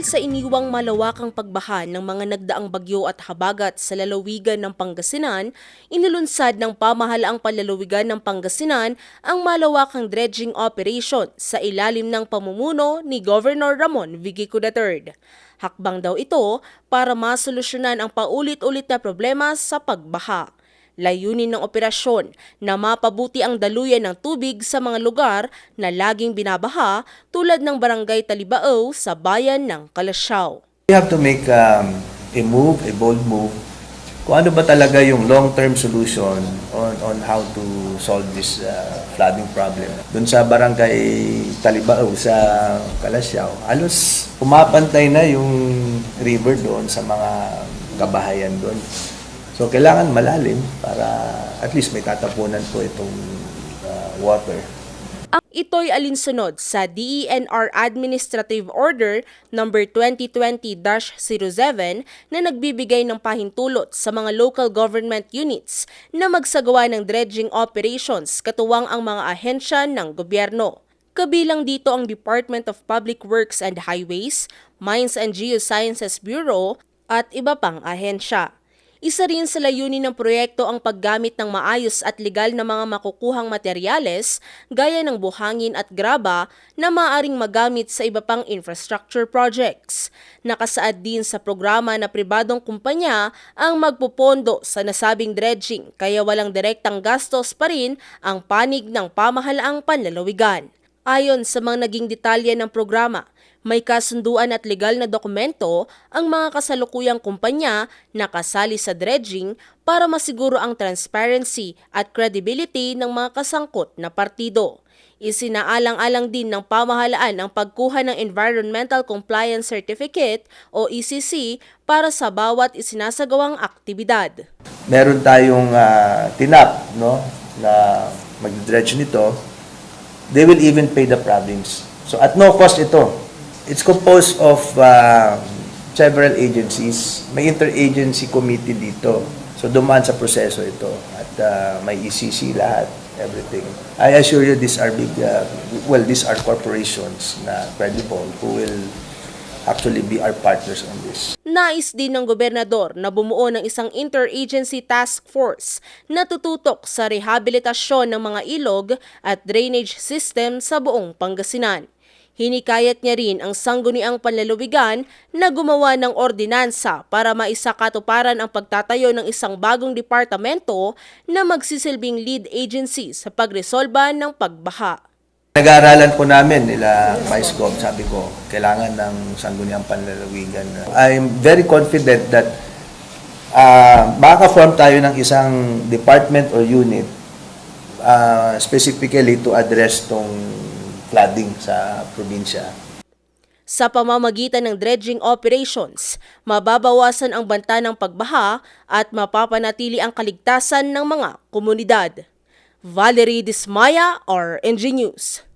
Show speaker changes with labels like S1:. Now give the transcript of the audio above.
S1: Sa iniwang malawakang pagbaha ng mga nagdaang bagyo at habagat sa lalawigan ng Pangasinan, inilunsad ng pamahalaang panlalawigan ng Pangasinan ang malawakang dredging operation sa ilalim ng pamumuno ni Governor Ramon Vigico III. Hakbang daw ito para masolusyonan ang paulit-ulit na problema sa pagbaha. Layunin ng operasyon na mapabuti ang daluyan ng tubig sa mga lugar na laging binabaha tulad ng Barangay Talibao sa bayan ng Kalasyaw.
S2: We have to make um, a move, a bold move, kung ano ba talaga yung long-term solution on, on how to solve this uh, flooding problem. Doon sa barangay Talibao sa Kalasyaw, halos pumapantay na yung river doon sa mga kabahayan doon. So kailangan malalim para at least may tatapunan po itong uh, water.
S1: Ito'y alinsunod sa DENR Administrative Order No. 2020-07 na nagbibigay ng pahintulot sa mga local government units na magsagawa ng dredging operations katuwang ang mga ahensya ng gobyerno. Kabilang dito ang Department of Public Works and Highways, Mines and Geosciences Bureau at iba pang ahensya. Isa rin sa layunin ng proyekto ang paggamit ng maayos at legal na mga makukuhang materyales gaya ng buhangin at graba na maaring magamit sa iba pang infrastructure projects. Nakasaad din sa programa na pribadong kumpanya ang magpupondo sa nasabing dredging kaya walang direktang gastos pa rin ang panig ng pamahalaang panlalawigan. Ayon sa mga naging detalye ng programa, may kasunduan at legal na dokumento ang mga kasalukuyang kumpanya na kasali sa dredging para masiguro ang transparency at credibility ng mga kasangkot na partido. Isinaalang-alang din ng pamahalaan ang pagkuha ng Environmental Compliance Certificate o ECC para sa bawat isinasagawang aktibidad.
S2: Meron tayong uh, tinap no, na mag-dredge nito. They will even pay the province. So at no cost ito. It's composed of uh, several agencies. May interagency committee dito. So dumaan sa proseso ito. At uh, may ECC lahat, everything. I assure you these are big, uh, well, these are corporations na credible who will actually be our partners on this.
S1: Nais din ng gobernador na bumuo ng isang interagency task force na tututok sa rehabilitasyon ng mga ilog at drainage system sa buong Pangasinan. Hinikayat niya rin ang sangguniang panlalawigan na gumawa ng ordinansa para maisakatuparan ang pagtatayo ng isang bagong departamento na magsisilbing lead agency sa pagresolba ng pagbaha.
S2: Nag-aaralan po namin nila MyScope, sabi ko, kailangan ng sangguniang panlalawigan. I'm very confident that uh, maka-form tayo ng isang department or unit uh, specifically to address tong flooding sa probinsya.
S1: Sa pamamagitan ng dredging operations, mababawasan ang banta ng pagbaha at mapapanatili ang kaligtasan ng mga komunidad. Valerie Dismaya, RNG News.